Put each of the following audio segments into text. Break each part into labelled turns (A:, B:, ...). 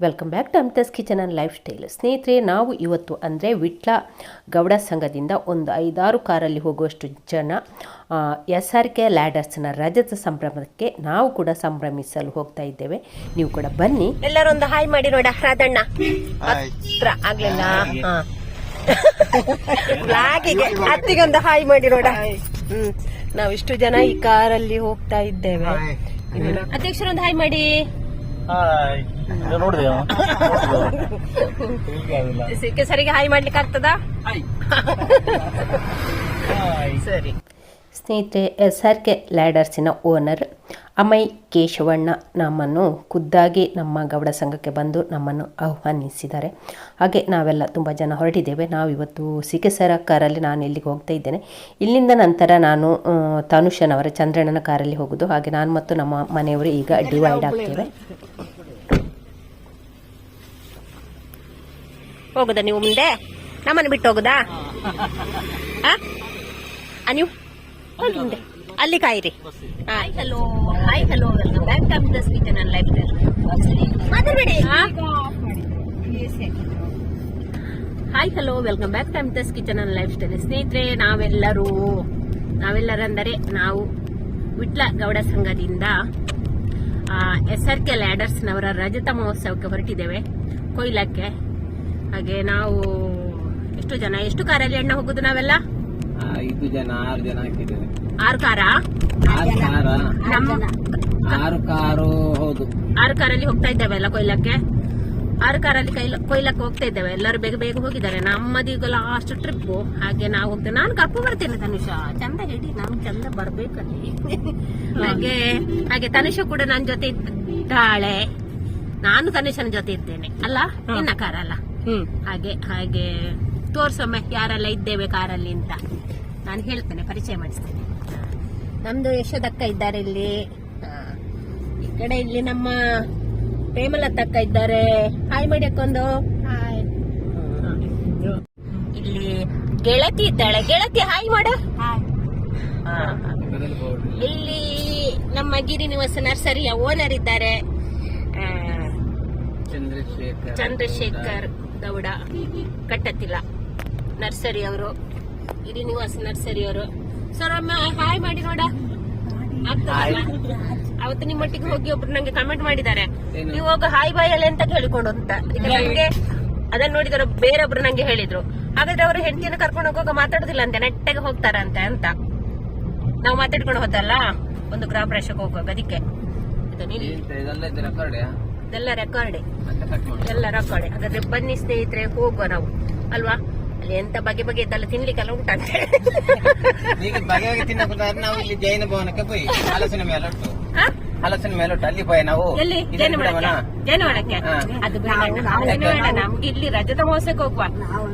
A: Welcome back to Amita's kitchen and lifestyle ಸ್ನೇಹಿತರೆ ನಾವು ಇವತ್ತು ಅಂದರೆ ವಿಟ್ಲ ಗೌಡ ಸಂಘದಿಂದ ಒಂದು ಐದಾರು ಕಾರಲ್ಲಿ ಹೋಗುವಷ್ಟು ಜನ ಎಸ್ ಆರ್ ಕೆ ಲ್ಯಾಡರ್ಸ್ನ ರಜತ ಸಂಭ್ರಮಕ್ಕೆ ನಾವು ಕೂಡ ಸಂಭ್ರಮಿಸಲು ಹೋಗ್ತಾ ಇದ್ದೇವೆ. ನೀವು ಕೂಡ ಬನ್ನಿ.
B: ಎಲ್ಲರೂ ಒಂದು ಹಾಯ್ ಮಾಡಿ ನೋಡ ರಾಧಣ್ಣ. ಹತ್ರ ಆಗ್ಲಿಲ್ಲ. ಹಾ. ಬ್ಲಾಗಿಗೆ ಅತ್ತಿಗೊಂದು ಹಾಯ್ ಮಾಡಿ ನೋಡ. ಹ್ಮ್. ನಾವು ಇಷ್ಟು ಜನ ಈ ಕಾರಲ್ಲಿ ಹೋಗ್ತಾ ಇದ್ದೇವೆ. ಅಧ್ಯಕ್ಷರೊಂದು ಹಾಯ್ ಮಾಡಿ.
C: ಹಾಯ್ ನೋಡಿದೆ
B: ಸಿಕ್ಕೆ ಸರಿಗೆ ಹಾಯ್ ಮಾಡ್ಲಿಕ್ಕೆ ಆಗ್ತದಾ? ಸರಿ.
A: ಸ್ನೇಹಿತರೆ ಎಸ್ ಆರ್ ಕೆ ಲ್ಯಾಡರ್ಸಿನ ಓನರ್ ಅಮೈ ಕೇಶವಣ್ಣ ನಮ್ಮನ್ನು ಖುದ್ದಾಗಿ ನಮ್ಮ ಗೌಡ ಸಂಘಕ್ಕೆ ಬಂದು ನಮ್ಮನ್ನು ಆಹ್ವಾನಿಸಿದ್ದಾರೆ. ಹಾಗೆ ನಾವೆಲ್ಲ ತುಂಬ ಜನ ಹೊರಟಿದ್ದೇವೆ. ನಾವು ಇವತ್ತು ಸಿಕೆಸರ ಕಾರಲ್ಲಿ ನಾನು ಇಲ್ಲಿಗೆ ಹೋಗ್ತಾ ಇದ್ದೇನೆ. ಇಲ್ಲಿಂದ ನಂತರ ನಾನು ತನುಷನವರ ಚಂದ್ರಣ್ಣನ ಕಾರಲ್ಲಿ ಹೋಗೋದು. ಹಾಗೆ ನಾನು ಮತ್ತು ನಮ್ಮ ಮನೆಯವರು ಈಗ ಡಿವೈಡ್ ಆಗ್ತೇವೆ.
B: ಹೋಗುದಾ ನೀವು ಮುಂದೆ? ನಮ್ಮನ್ನು ಬಿಟ್ಟು ಹೋಗುದಾ? ನೀವು ಹೋಗಿ ಮುಂದೆ. ಅಲ್ಲಿ ಕಾಯಿರಿ. Hi hello hi hello welcome back to the sweet life ಮಾತಾಡಬೇಡಿ hi hello welcome back to the kitchen and lifestyle ಸ್ನೇಹಿತರೆ ನಾವೆಲ್ಲರೂ ನಾವೆಲ್ಲರಂದರೆ ನಾವು ವಿಟ್ಲ ಗೌಡ ಸಂಘದಿಂದ ಎಸ್ ಆರ್ ಕೆ ಲ್ಯಾಡರ್ಸ್ನವರ ರಜತ ಮಹೋತ್ಸವಕ್ಕೆ ಹೊರಟಿದ್ದೇವೆ. ಕೊಯ್ಲಕ್ಕೆ. ಹಾಗೆ ನಾವು ಎಷ್ಟು ಜನ ಎಷ್ಟು ಕಾರಲ್ಲಿ ಎಣ್ಣೆ ಹೋಗುದು ನಾವೆಲ್ಲ?
C: ಐದು ಜನ ಆರು ಜನ ಹಾಕಿದ್ದೇವೆ.
B: ಆರು ಕಾರ?
C: ಆರು ಕಾರ?
B: ನಮ್ಮ
C: ಆರು ಕಾರು ಹೌದು.
B: ಆರು ಕಾರಲ್ಲಿ ಹೋಗ್ತಾ ಇದ್ದೇವೆ ಎಲ್ಲ ಕೊಯ್ಲಕ್ಕೆ. ಆರು ಕಾರಲ್ಲಿ ಕೈಲ ಕೊಯ್ಲಕ್ಕೆ ಹೋಗ್ತಾ ಇದ್ದೇವೆ. ಎಲ್ಲರೂ ಬೇಗ ಬೇಗ ಹೋಗಿದ್ದಾರೆ. ನಮ್ಮದೀಗ ಲಾಸ್ಟ್ ಟ್ರಿಪ್ ಹಾಗೆ ನಾವು ಹೋಗ್ತೇವೆ ನಾನು ಕರ್ಕೊಂಡು ಬರ್ತೇನೆ ತನುಷ. ಚಂದ ಹೇಳಿ ನಾನು ಚಂದ ಬರ್ಬೇಕಲ್ಲಿ. ಹಾಗೆ ಹಾಗೆ ತನುಷ ಕೂಡ ನನ್ನ ಜೊತೆ ಇದ್ದಾಳೆ. ನಾನು ತನುಷನ ಜೊತೆ ಇದ್ದೇನೆ. ಅಲ್ಲ ನಿನ್ನ ಕಾರ ಅಲ್ಲ ಹಾಗೆ ಹಾಗೆ ತೋರ್ಸೊಮ್ಮೆ ಯಾರೆಲ್ಲ ಇದ್ದೇವೆ ಕಾರಲ್ಲಿ ಅಂತ ನಾನು ಹೇಳ್ತೇನೆ ಪರಿಚಯ ಮಾಡಿಸ್ತೇನೆ. ನಮ್ದು ಯಶೋದಕ್ಕ ಇದ್ದಾರೆ ಇಲ್ಲಿ. ಈ ಕಡೆ ಇಲ್ಲಿ ನಮ್ಮ ಪ್ರೇಮಲತಕ್ಕ ಇದ್ದಾರೆ. ಹಾಯ್ ಮಾಡಿ ಅಕ್ಕೊಂದು ಇಲ್ಲಿ ಗೆಳತಿ ಇದ್ದಾಳೆ. ಗೆಳತಿ ಹಾಯ್ ಮಾಡ. ಹಾ. ಇಲ್ಲಿ ನಮ್ಮ ಗಿರಿನಿವಾಸ ನರ್ಸರಿಯ ಓನರ್ ಇದ್ದಾರೆ.
C: ಚಂದ್ರಶೇಖರ್
B: ಚಂದ್ರಶೇಖರ್. ಗೌಡ ಕಟ್ಟತ್ತಿಲ್ಲ. ನರ್ಸರಿ ಅವರು ಗಿರಿನಿವಾಸ ನರ್ಸರಿ ಅವರು. ಸರ್ ಅಮ್ಮ ಹಾಯ್ ಮಾಡಿ ನೋಡ ಅವತ್ತು ನಿಮ್ಮ ನಿಮ್ಮೊಟ್ಟಿಗೆ ಹೋಗಿ ಒಬ್ರು ನಂಗೆ ಕಮೆಂಟ್ ಮಾಡಿದ್ದಾರೆ? ನೀವು ಹೋಗ ಹಾಯ್ ಬಾಯ್ ಅಲ್ಲಿ ಅಂತ ಕೇಳಿಕೊಂಡು ಅಂತ. ಈಗ ನಂಗೆ ಅದನ್ನ ನೋಡಿದ್ರೆ ಬೇರೊಬ್ರು ನಂಗೆ ಹೇಳಿದ್ರು. ಹಾಗಾದ್ರೆ ಅವರು ಹೆಂಡತಿಯನ್ನು ಕರ್ಕೊಂಡು ಹೋಗುವಾಗ ಮಾತಾಡುದಿಲ್ಲ ಅಂತೆ ನೆಟ್ಟಗೆ ಹೋಗ್ತಾರಂತೆ ಅಂತ. ನಾವು ಮಾತಾಡ್ಕೊಂಡು ಹೋದಲ್ಲ ಒಂದು ಗ್ರಾಮ ಪ್ರೇಕ್ಷಕ ಹೋಗುವಾಗ ಅದಕ್ಕೆ.
C: ಇದೆಲ್ಲ ರೆಕಾರ್ಡ್
B: ಇದೆಲ್ಲ ಎಲ್ಲ ರೆಕಾರ್ಡೆ ಹಾಗಾದ್ರೆ ಬನ್ನಿ ಸ್ನೇಹಿತರೆ ಹೋಗುವ ನಾವು. ಅಲ್ವಾ? ಅಲ್ಲಿ ಎಂತ ಬಗೆ ಬಗೆದೆಲ್ಲ ತಿನ್ಲಿಕ್ಕೆಲ್ಲ ಉಂಟಂತೆ
C: ಈಗ ಬಗೆ ಬಗೆ ತಿನ್ನಬೇಕಾದ್ರೆ ನಾವು ಇಲ್ಲಿ ಜೈನ ಭವನಕ್ಕೆ ಹೋಗಿ. ಹಲಸಿನ ಮೇಲೆ ಉಂಟು
B: ಹ?
C: ಹಲಸಿನ ಮೇಲೆ ಉಂಟು ಅಲ್ಲಿ ಹೋಯ್ ನಾವು.
B: ಎಲ್ಲಿ? ಜೈನ? ಜೇನು ಅದು ಬೇಡ. ಬೇಡ. ನಮ್ಗೆ ಇಲ್ಲಿ ರಜತ ಮಹೋತ್ಸವಕ್ಕೆ ಹೋಗುವ.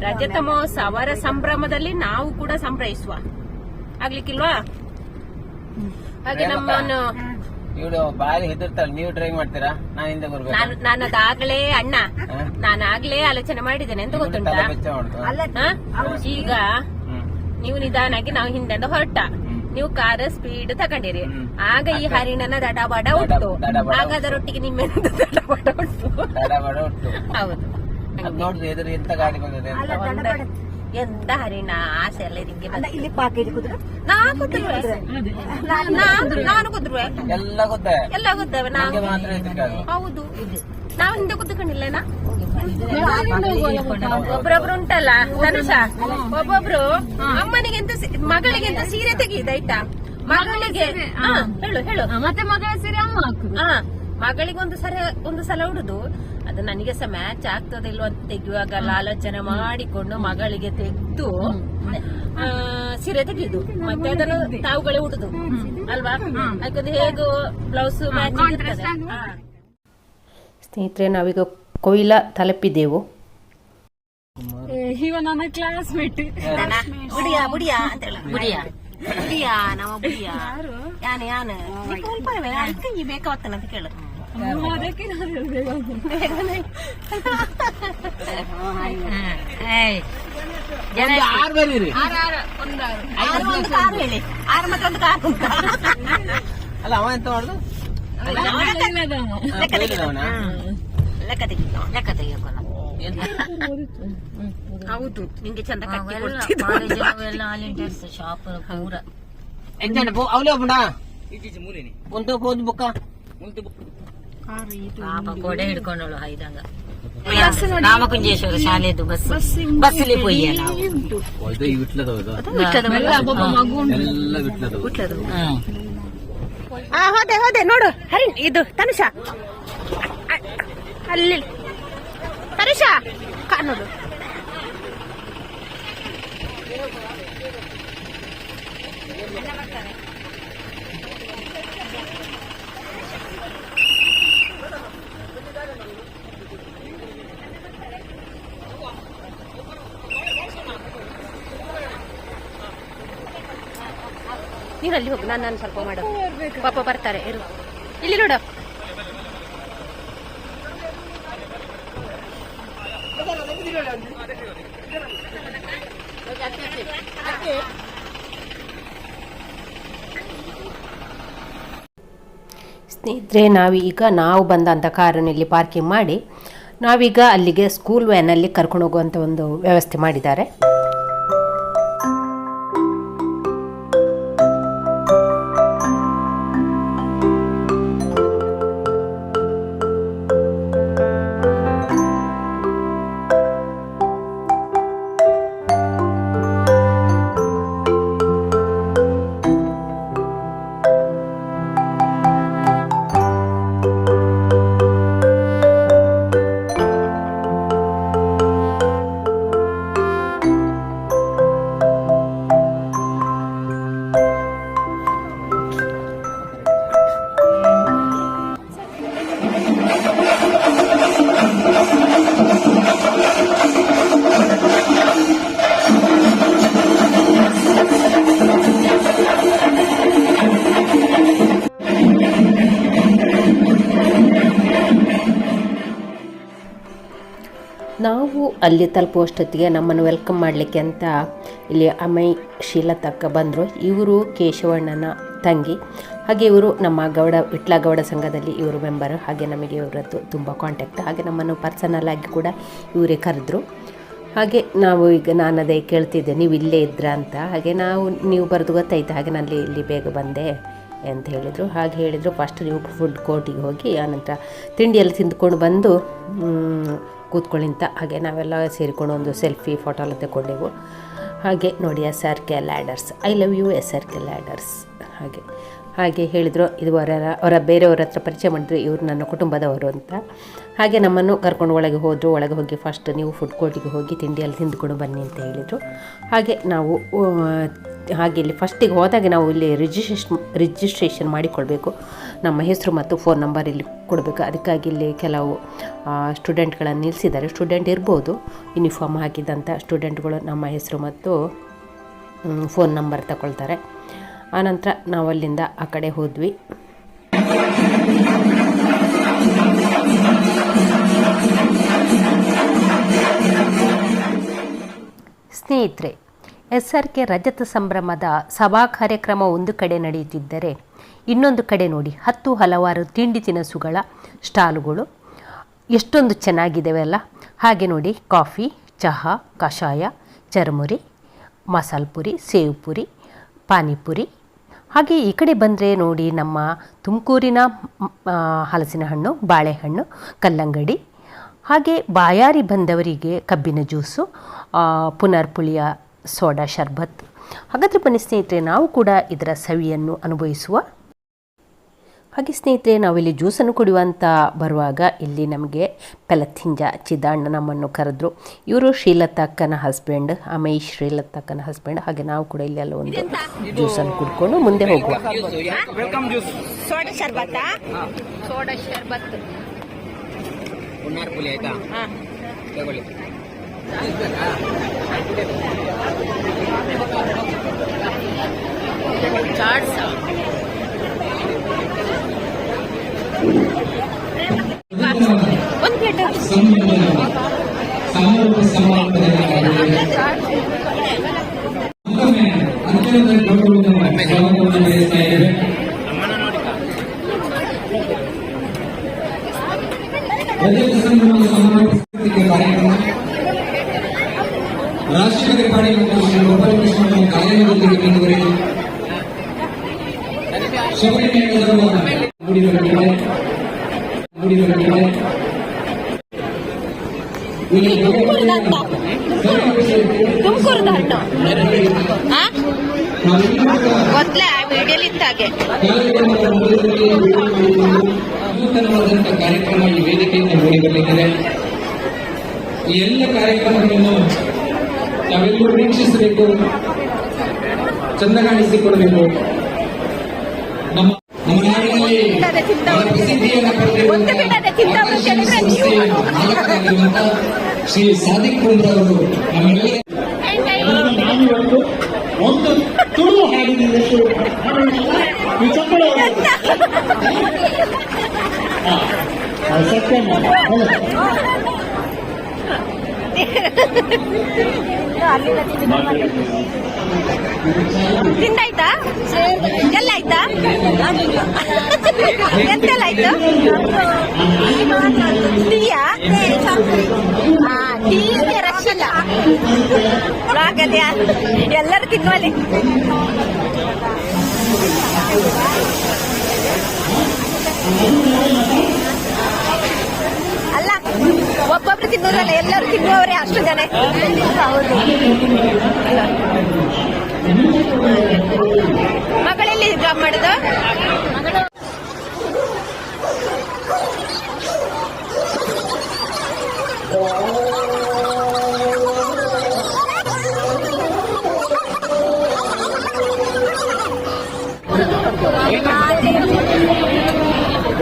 B: ರಜತ ಮಹೋತ್ಸವ ಅವರ ಸಂಭ್ರಮದಲ್ಲಿ ನಾವು ಕೂಡ ಸಂಭ್ರಮಿಸುವ. ಆಗ್ಲಿಕ್ಕಿಲ್ವಾ? ಹಾಗೆ ನಮ್ಮನ್ನು
C: ಇವಳು ಬಾರಿ ಹೆದರ್ತಾಳೆ ನೀವು ಡ್ರೈವ್ ಮಾಡ್ತೀರಾ? ನಾನು ಹಿಂದೆ ಬರ್ಬೇಕು.
B: ನಾನು ನಾನು ಅದಾಗ್ಲೇ ಅಣ್ಣ.
C: ಹಾ?
B: ನಾನು ಆಗ್ಲೇ ಆಲೋಚನೆ ಮಾಡಿದ್ದೇನೆ ಎಂತ ಗೊತ್ತುಂಟು?
C: ಬೆಚ್ಚ.
B: ಹ? ಈಗ. ನೀವು ನಿಧಾನಾಗಿ ನಾವು ಹಿಂದೆಂದ ಹೊರಟ. ನೀವು ಕಾರ ಸ್ಪೀಡ್ ತಗೊಂಡಿರಿ.
C: ಹ್ಮ್.
B: ಆಗ ಈ ಹರಿಣನ ದಡಬಡ
C: ದಡ-
B: ಉಂಟು.
C: ದಡಬಡ
B: ಆಗ ಅದರೊಟ್ಟಿಗೆ ನಿಮ್ಮೆಂದು ದಡಬಡ ಉಂಟು.
C: ತಡ ಬಡ ಉಂಟು.
B: ಹೌದು.
C: ಅದ್ ನೋಡ್ರಿ ಎದುರು ಎಂತ ಗಾಡಿ ಬಂದಿದೆ ಅಂತ.
B: ಒಂದ- ಎಂತ ಹರಿಣ ಆಸೆ ಎಲ್ಲ ಇದಕ್ಕೆ.
D: ಇಲ್ಲಿ ಪಾಕೇಜ್ ಕುದ್ರೆ?
B: ನಾ ಕುದ್ರೆ. ನಾನು ಕುದ್ರೆ.
C: ಎಲ್ಲ ಗೊತ್ತೆ?
B: ಎಲ್ಲ ಗೊತ್ತವೆ ನಾವು ಹೌದು. ನಾವು ಹಿಂದೆ ಕುತ್ಕೊಂಡಿಲ್ಲೇನಾ? ಒಬ್ರೊಬ್ರು ಉಂಟಲ್ಲ ಧನುಷ? ಒಬ್ಬೊಬ್ರು ಅಮ್ಮನಿಗೆ ಎಂತ ಮಗಳಿಗೆ ಎಂತ ಸೀರೆ ತೆಗೀದಾಯ್ತಾ ಮಗಳಿಗೆ ಹಾ, ಹೇಳು ಹೇಳು.
D: ಮತ್ತೆ ಮಗಳ ಸೀರೆ ಅಮ್ಮ ಹಾಕುದು.
B: ಮಗಳಿಗೆ ಒಂದು ಸಲ ಒಂದು ಸಲ ಉಡುದು. ಅದು ನನಗೆ ಸಹ ಮ್ಯಾಚ್ ಆಗ್ತದೆ ಇಲ್ವ ಅಂತ ತೆಗೆಯುವಾಗ ಆಲೋಚನೆ ಮಾಡಿಕೊಂಡು ಮಗಳಿಗೆ ತೆಗೆದು ಸೀರೆ ತೆಗೆಯುದು. ಮತ್ತೆ ಅದನ್ನು ತಾವುಗಳೇ ಉಡುದು. ಅಲ್ವಾ? ಯಾಕಂದ್ರೆ ಹೇಗೂ ಬ್ಲೌಸ್ ಮ್ಯಾಚ್ ಆಗಿರ್ತದೆ ಹಾ.
A: ಸ್ನೇಹಿತರೆ ನಾವೀಗ ಕೊಯ್ಲ ತಲುಪಿದ್ದೆವು.
D: ಇವ ನನ್ನ ಕ್ಲಾಸ್ ಮೇಟ್
B: ಬುಡಿಯಾ ಬುಡಿಯ ಅಂತ ಹೇಳ. ಬುಡಿಯಾ ಬುಡಿಯಾ ನಮ್ಮ ಬುಡಿಯ ಯಾನು ಯಾನು. ಕೈ ಬೇಕಾಗ್ತಾನ ಅಂತ ಕೇಳು.
D: ಅದಕ್ಕೆ ನಾನು ಹೇಳ್ಬೇಕು
B: ಏಯ್. ಜನ
C: ಆರು ಬರೀರಿ
B: ಆರು ಆರು ಒಂದು ಆರು ಆರು ಒಂದು ಕಾರು ಹೇಳಿ ಆರು ಮತ್ತೆ ಒಂದು ಕಾರು ಉಂಟಾ
C: ಅಲ್ಲ ಅವ ಎಂತ ಮಾಡುದು
B: ಲೆಕ್ಕ ಲೆಕ್ಕ.
C: ಕೊಯ್ಲಿದವನ?
B: ಹಾ. ಲೆಕ್ಕ ಲೆಕ್ಕ ತೆಗಿ
E: ಲೆಕ್ಕ ತೆಗಿಯೋಕಲ್ಲ
B: ಹೌದು ನಿಂಗೆ ಚಂದ ಕಟ್ಟಿ
E: ಅವೆಲ್ಲ
B: ಕೊಡ್ತಿದ್ದು.
E: ಕಾಲೇಜ್ ಅವೆಲ್ಲ ವಾಲಂಟಿಯರ್ಸ್ ಶಾಪ್ ಪೂರ
C: ಎಂತ ಅವಲೇ ಒಬ್ಬಡ ಒಂದು ಹೋದ್ ಬುಕ್ಕ
E: ಪಾಪ ಕೊಡೆ ಹಿಡ್ಕೊಂಡಳು ಹೈದಂಗ ರಾಮಕುಂಜೇಶ್ವರ ಶಾಲೆದು ಬಸ್ ಬಸ್ಸಲ್ಲಿ ಪೊಯ್ಯ ನಾವು
C: ಇದು ವಿಟ್ಲದ
B: ಅದು ಬಿಟ್ಟದವಲ್ಲ?
C: ಎಲ್ಲ ವಿಟ್ಲದ
B: ಬಿಟ್ಟದು.
E: ಹ್ಮ್.
B: ಆ ಹೋದೆ ಹೋದೆ ನೋಡು ಹರಿ ಇದು ತನುಷ ಅ- ಅಲ್ಲಿ ತನುಷ ಕಾಣೋದು ನೀನು ಅಲ್ಲಿ ಹೋಗು, ನಾನು ಸ್ವಲ್ಪ ಮಾಡು. ಪಾಪ ಬರ್ತಾರೆ, ಇರು. ಇಲ್ಲಿ ನೋಡು.
A: ಸ್ನೇಹಿತರೆ, ನಾವೀಗ ನಾವು ಬಂದಂಥ ಕಾರನ್ನು ಇಲ್ಲಿ ಪಾರ್ಕಿಂಗ್ ಮಾಡಿ, ನಾವೀಗ ಅಲ್ಲಿಗೆ ಸ್ಕೂಲ್ ವ್ಯಾನಲ್ಲಿ ಕರ್ಕೊಂಡು ಹೋಗುವಂಥ ಒಂದು ವ್ಯವಸ್ಥೆ ಮಾಡಿದ್ದಾರೆ. ಅಲ್ಲಿ ತಲುಪುವಷ್ಟೊತ್ತಿಗೆ ನಮ್ಮನ್ನು ವೆಲ್ಕಮ್ ಮಾಡಲಿಕ್ಕೆ ಅಂತ ಇಲ್ಲಿ ಅಮೈ ಶೀಲತಕ್ಕ ಬಂದರು. ಇವರು ಕೇಶವಣ್ಣನ ತಂಗಿ. ಹಾಗೆ ಇವರು ನಮ್ಮ ಗೌಡ, ವಿಟ್ಲ ಗೌಡ ಸಂಘದಲ್ಲಿ ಇವರು ಮೆಂಬರು ಹಾಗೆ ನಮಗೆ ಇವರದ್ದು ತುಂಬ ಕಾಂಟ್ಯಾಕ್ಟ್ ಹಾಗೆ ನಮ್ಮನ್ನು ಪರ್ಸನಲ್ ಆಗಿ ಕೂಡ ಇವರೇ ಕರೆದ್ರು. ಹಾಗೆ ನಾವು ಈಗ ನಾನು ಅದೇ ಕೇಳ್ತಿದ್ದೆ ನೀವು ಇಲ್ಲೇ ಇದ್ರ ಅಂತ. ಹಾಗೆ ನಾವು, ನೀವು ಬರೆದು ಗೊತ್ತಾಯ್ತು. ಹಾಗೆ ನಾನು ಇಲ್ಲಿ ಬೇಗ ಬಂದೆ. ಅಂತ ಹೇಳಿದರು. ಹಾಗೆ ಹೇಳಿದರು. ಫಸ್ಟ್ ನೀವು ಫುಡ್ ಕೋರ್ಟಿಗೆ ಹೋಗಿ ಆನಂತರ ತಿಂಡಿಯಲ್ಲಿ ತಿಂದ್ಕೊಂಡು ಬಂದು ಕೂತ್ಕೊಳ್ಳಿ ಅಂತ. ಹಾಗೆ ನಾವೆಲ್ಲ ಸೇರಿಕೊಂಡು ಒಂದು ಸೆಲ್ಫಿ ಫೋಟೋ ಎಲ್ಲ ತಗೊಂಡೆವು ಹಾಗೆ ನೋಡಿ S R K Ladders I love you S R K Ladders ಹಾಗೆ ಹಾಗೆ ಹೇಳಿದರು. ಇದು ಅವರ ಅವರ ಬೇರೆಯವ್ರ ಹತ್ರ ಪರಿಚಯ ಮಾಡಿದ್ರು. ಇವರು ನನ್ನ ಕುಟುಂಬದವರು ಅಂತ. ಹಾಗೆ ನಮ್ಮನ್ನು ಕರ್ಕೊಂಡು ಒಳಗೆ ಹೋದರು. ಒಳಗೆ ಹೋಗಿ ಫಸ್ಟ್ ನೀವು ಫುಡ್ ಕೋರ್ಟಿಗೆ ಹೋಗಿ ತಿಂಡಿಯಲ್ಲಿ ತಿಂದುಕೊಂಡು ಬನ್ನಿ ಅಂತ ಹೇಳಿದರು. ಹಾಗೆ ನಾವು ಹಾಗೆ ಇಲ್ಲಿ ಫಸ್ಟಿಗೆ ಹೋದಾಗ ನಾವು ಇಲ್ಲಿ ರಿಜಿಸ್ಟ್ರೇಷನ್ ರಿಜಿಸ್ಟ್ರೇಷನ್ ಮಾಡಿಕೊಳ್ಬೇಕು. ನಮ್ಮ ಹೆಸರು ಮತ್ತು ಫೋನ್ ನಂಬರ್ ಇಲ್ಲಿ ಕೊಡಬೇಕು. ಅದಕ್ಕಾಗಿ ಇಲ್ಲಿ ಕೆಲವು ಸ್ಟೂಡೆಂಟ್ಗಳನ್ನು ನಿಲ್ಲಿಸಿದ್ದಾರೆ ಸ್ಟೂಡೆಂಟ್ ಇರ್ಬೋದು ಯೂನಿಫಾರ್ಮ್ ಹಾಕಿದಂಥ ಸ್ಟೂಡೆಂಟ್ಗಳು ನಮ್ಮ ಹೆಸರು ಮತ್ತು ಫೋನ್ ನಂಬರ್ ತಗೊಳ್ತಾರೆ ಆನಂತರ ನಾವು ಅಲ್ಲಿಂದ ಆ ಕಡೆ ಹೋದ್ವಿ. ಸ್ನೇಹಿತರೆ ಎಸ್ ಆರ್ ಕೆ ರಜತ ಸಂಭ್ರಮದ ಸಭಾ ಕಾರ್ಯಕ್ರಮ ಒಂದು ಕಡೆ ನಡೆಯುತ್ತಿದ್ದರೆ ಇನ್ನೊಂದು ಕಡೆ ನೋಡಿ, ಹತ್ತು ಹಲವಾರು ತಿಂಡಿ ತಿನಿಸುಗಳ ಸ್ಟಾಲುಗಳು ಎಷ್ಟೊಂದು ಚೆನ್ನಾಗಿದ್ದಾವೆ ಹಾಗೆ ನೋಡಿ, ಕಾಫಿ, ಚಹಾ, ಕಷಾಯ, ಚರ್ಮುರಿ, ಮಸಾಲ ಪುರಿ, ಸೇವ್ ಪುರಿ ಪಾನಿಪುರಿ ಹಾಗೆ ಈ ಕಡೆ ಬಂದರೆ ನೋಡಿ ನಮ್ಮ ತುಮಕೂರಿನ ಹಲಸಿನ ಹಣ್ಣು ಬಾಳೆಹಣ್ಣು, ಕಲ್ಲಂಗಡಿ. ಹಾಗೆ ಬಾಯಾರಿ ಬಂದವರಿಗೆ ಕಬ್ಬಿನ ಜ್ಯೂಸು ಪುನರ್ಪುಳಿಯ ಸೋಡಾ ಶರ್ಬತ್. ಹಾಗಾದರೆ ಬನ್ನಿ ಸ್ನೇಹಿತರೆ ನಾವು ಕೂಡ ಇದರ ಸವಿಯನ್ನು ಅನುಭವಿಸುವ. ಹಾಗೆ ಸ್ನೇಹಿತರೆ ನಾವಿಲ್ಲಿ ಜ್ಯೂಸನ್ನು ಕುಡಿಯುವಂತ ಬರುವಾಗ ಇಲ್ಲಿ ನಮಗೆ ಪೆಲಥಿಂಜ ಚಿದಾಣ್ಣ ನಮ್ಮನ್ನು ಕರೆದ್ರು. ಇವರು ಶ್ರೀಲತಕ್ಕನ ಹಸ್ಬೆಂಡ್ ಅಮೈ ಶ್ರೀಲತಕ್ಕನ ಹಸ್ಬೆಂಡ್ ಹಾಗೆ ನಾವು ಕೂಡ ಇಲ್ಲಿ ಅಲ್ಲ ಒಂದು ಜ್ಯೂಸನ್ನು ಕುಡ್ಕೊಂಡು ಮುಂದೆ ಹೋಗುವ.
B: ಸೋಡಾ ತುಮಕೂರದ ಹಣ್ಣು ಮೊದ್ಲೆ ಆ? ವಿಡಿಯೋಲಿ ಇತ್ತಾಗೆ
F: ನೂತನವಾದಂತಹ ಕಾರ್ಯಕ್ರಮ ಈ ವೇದಿಕೆಯಿಂದ ಮೂಡಿಬರಲಿದೆ ಈ ಎಲ್ಲ ಕಾರ್ಯಕ್ರಮಗಳನ್ನು ನಾವೆಲ್ಲರೂ ವೀಕ್ಷಿಸಬೇಕು ಚಂದ ಕಾಣಿಸಿಕೊಡಬೇಕು ನಮ್ಮ ನಮ್ಮ ನಾಡಿನಲ್ಲಿ ಪ್ರಸಿದ್ಧಿಯನ್ನು ಪಡೆದಿರುವಂತಹ ಆಕರ್ಷಣೆ ಸಂಸ್ಥೆಯ ಮಾಲಕರಾಗಿರುವಂತಹ ಶ್ರೀ ಸಾದಿಕ್ ಕುಂದ್ರ ಅವರು ನಮ್ಮೆಲ್ಲರ
G: ನಾನಿವತ್ತು ಒಂದು ತುಳು ಹಾಡಿನಿಂದ ಶುರು ಈ ಚಪ್ಪಳ ಸತ್ಯ
B: ತಿಂದಾಯ್ತಾ? ಎಲ್ಲ ಆಯ್ತಾ ಎಂತೆಲ್ಲ ಆಯ್ತು? ಟೀಯಾ ಹಾ ಟೀ ರಶ್ ಇಲ್ಲ ಆಗದ್ಯಾ ಎಲ್ಲರೂ ತಿನ್ನುವಲ್ಲಿ. ಅಲ್ಲ ಒಬ್ಬೊಬ್ರು ತಿನ್ನೋರಲ್ಲ ಎಲ್ಲರೂ ತಿನ್ನುವವರೇ ಅಷ್ಟು ಜನ. ಹೌದು. ಮಗಳಲ್ಲಿ ಮಾಡುದು?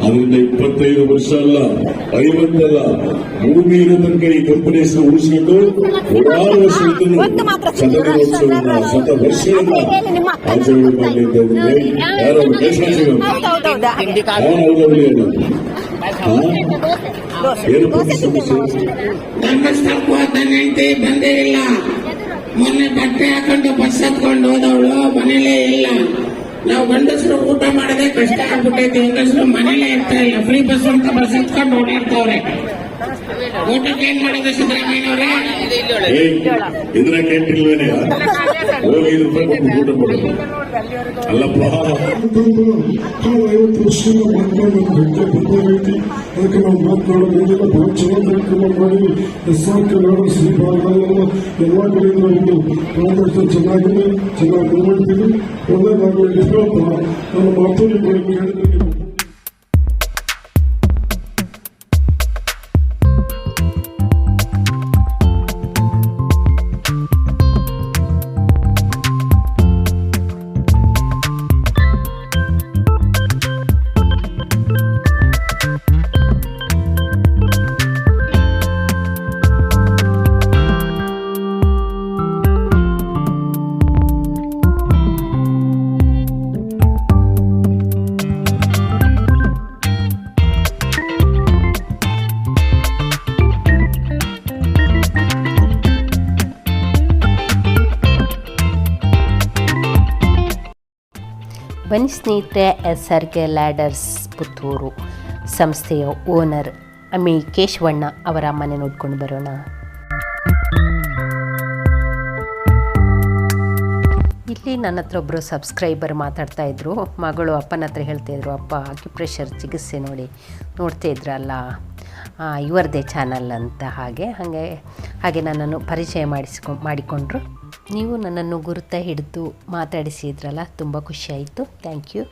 H: ಅದರಿಂದ ಇಪ್ಪತ್ತೈದು ವರ್ಷ ಅಲ್ಲ ಐವತ್ತಲ್ಲ ಭೂಮಿ ಇರೋ ತನಕ ಈ ಕಂಪನಿ ಹೆಸರು ಉಳಿಸಿಕೊಂಡು ನೂರಾರು ವರ್ಷಗಳಿಂದಲೂ ಸ್ವಾತಂತ್ರ್ಯೋತ್ಸವನ ಶತ ವರ್ಷಗಳನ್ನ ಆಚರಣೆ ಮಾಡಲಿ ಅಂತ ಯಾರು? ಏನು
I: ಧರ್ಮಸ್ಥಳಕ್ಕೂ ಹೆಂಡತಿ ಬಂದೇ ಇಲ್ಲ. ಮೊನ್ನೆ ಬಟ್ಟೆ ಹಾಕೊಂಡು ಬಸ್ ಹತ್ಕೊಂಡು ಹೋದವಳು ಮನೇಲೇ ಇಲ್ಲ. ನಾವು ಗಂಡಸರು ಊಟ ಮಾಡದೆ ಕಷ್ಟ ಆಗ್ಬಿಟ್ಟೈತೆ ಹೆಂಗಸರು ಮನೇಲೆ ಇರ್ತಾರೆ ಫ್ರೀ ಬಸ್ ಅಂತ ಬಸ್ ಹತ್ಕೊಂಡು ಓಡಾಡ್ತವ್ರೆ. ಊಟಕ್ಕೆ ಏನ್ ಮಾಡೋದು ಸಿದ್ದರಾಮಯ್ಯನವ್ರೆ
H: ಏ ಇಂದಿರಾ ಕ್ಯಾಂಟೀನ್ವೇನೆ ಹೋಗಿ ಐದು ರೂಪಾಯಿ ಕೊಟ್ಟು ಊಟ ಕೊಡೋದು ಅಲ್ಲಪ್ಪ
J: ಐವತ್ತು ವರ್ಷದಿಂದ ಮಾತನಾಡೋ ಹೆಜ್ಜೆ ಬಂದೈತಿ ಅದಕ್ಕೆ ನಾವು ಮಾತನಾಡೋದಿಲ್ಲ ಬಹಳ ಚೆನ್ನಾಗಿ ಕಾರ್ಯಕ್ರಮ ಮಾಡಿ ಎಸ್ ಆರ್ ಕೆ ನಾಡು ಶ್ರೀಪಾದಲ್ಲ ಎಲ್ಲ ಕಡೆಯಿಂದ ಒಂದು ಮಾತಾಡ್ತಾ ಚೆನ್ನಾಗಿದೆ ಚೆನ್ನಾಗಿ ಮಾಡ್ತೀವಿ ಒಳ್ಳೆದಾಗಲಿ ನನ್ನ ಮಾತು ನಿಮಗೆ ಹೇಳಿದ್ರೆ
A: ಬನ್ನಿ ಸ್ನೇಹಿತರೆ S R K Ladders Puttur ಸಂಸ್ಥೆಯ ಓನರ್ ಅಮಿ ಕೇಶವಣ್ಣ ಅವರ ಮನೆ ನೋಡ್ಕೊಂಡು ಬರೋಣ. ಇಲ್ಲಿ ನನ್ನ ಹತ್ರ ಒಬ್ಬರು ಸಬ್ಸ್ಕ್ರೈಬರ್ ಮಾತಾಡ್ತಾ ಇದ್ರು. ಮಗಳು ಅಪ್ಪನ ಹತ್ರ ಹೇಳ್ತಾಯಿದ್ರು ಅಪ್ಪ ಅಕ್ಯುಪ್ರೆಷರ್ ಚಿಕಿತ್ಸೆ ನೋಡಿ ನೋಡ್ತಾ ಇದ್ರಲ್ಲ ಇವರದೇ ಚಾನಲ್ ಅಂತ ಹಾಗೆ ಹಾಗೆ ಹಾಗೆ ನನ್ನನ್ನು ಪರಿಚಯ ಮಾಡಿಸ್ಕೊ, ಮಾಡಿಕೊಂಡ್ರು. ನೀವು ನನ್ನನ್ನು ಗುರುತ ಹಿಡಿದು ಮಾತಾಡಿಸಿದ್ರಲ್ಲ ತುಂಬ ಖುಷಿಯಾಯಿತು ಥ್ಯಾಂಕ್ ಯು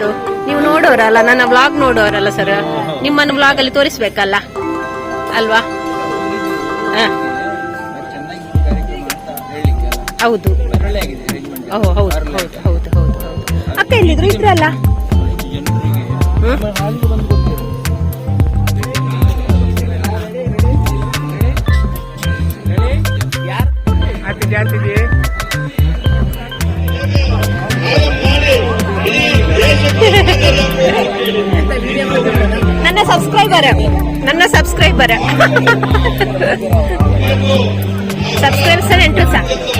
B: ಹೌದು. ನೀವು ನೋಡೋರಲ್ಲ, ನನ್ನ ಬ್ಲಾಗ್ ನೋಡೋರಲ್ಲ ಸರ್ ನಿಮ್ಮನ್ನು ಬ್ಲಾಗ್ ಅಲ್ಲಿ ತೋರಿಸ್ಬೇಕಲ್ಲ? ಅಲ್ವಾ? ಹೌದು. ಹೌದು ಹೌದು ಹೌದು ಹೌದು ಹೌದು. ಅಕ್ಕ ಎಲ್ಲಿದ್ರು? ಇದ್ರಲ್ಲ ಹ್ಮ್? ಸಬ್ಸ್ಕ್ರೈಬರ್ ಸಬ್ಸ್ಕ್ರೈಬರ್ಸ್ ಎಂಟು ಸಹ ಇವನು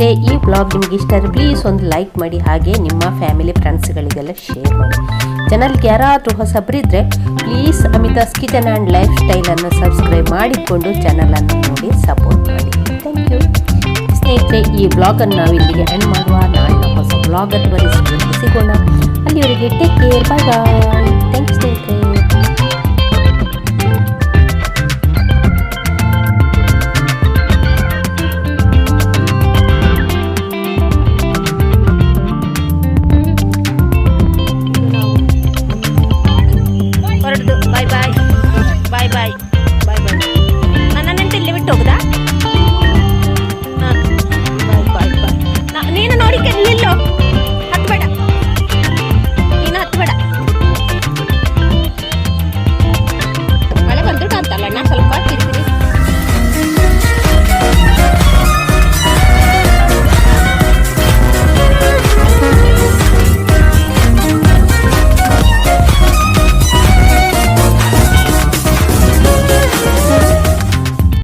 A: ಸ್ನೇಹಿತರೆ ಈ ಬ್ಲಾಗ್ ನಿಮ್ಗೆ ಇಷ್ಟ ಆದರೆ ಪ್ಲೀಸ್ ಒಂದು ಲೈಕ್ ಮಾಡಿ, ಹಾಗೆ ನಿಮ್ಮ ಫ್ಯಾಮಿಲಿ ಫ್ರೆಂಡ್ಸ್ಗಳಿಗೆಲ್ಲ ಶೇರ್ ಮಾಡಿ. ಚಾನಲ್ಗೆ ಯಾರಾದರೂ ಹೊಸಬರಿದ್ದರೆ please Amitha's kitchen and life ಸ್ಟೈಲನ್ನು ಸಬ್ಸ್ಕ್ರೈಬ್ ಮಾಡಿಕೊಂಡು ಚಾನಲನ್ನು ನೋಡಿ ಸಪೋರ್ಟ್ ಮಾಡಿ. ಥ್ಯಾಂಕ್ ಯು ಸ್ನೇಹಿತರೆ, ಈ ಬ್ಲಾಗನ್ನು ನಾವು ಇಲ್ಲಿಗೆ ಎಂಡ್ ಮಾಡುವ. ನಾಳೆ ಹೊಸ ಬ್ಲಾಗ್ ಅಥವಾ ಸಿಗೋಣ. ಅಲ್ಲಿವರೆಗೆ ಟೇಕ್ ಕೇರ್ ಬಾಯ್ ಬಾಯ್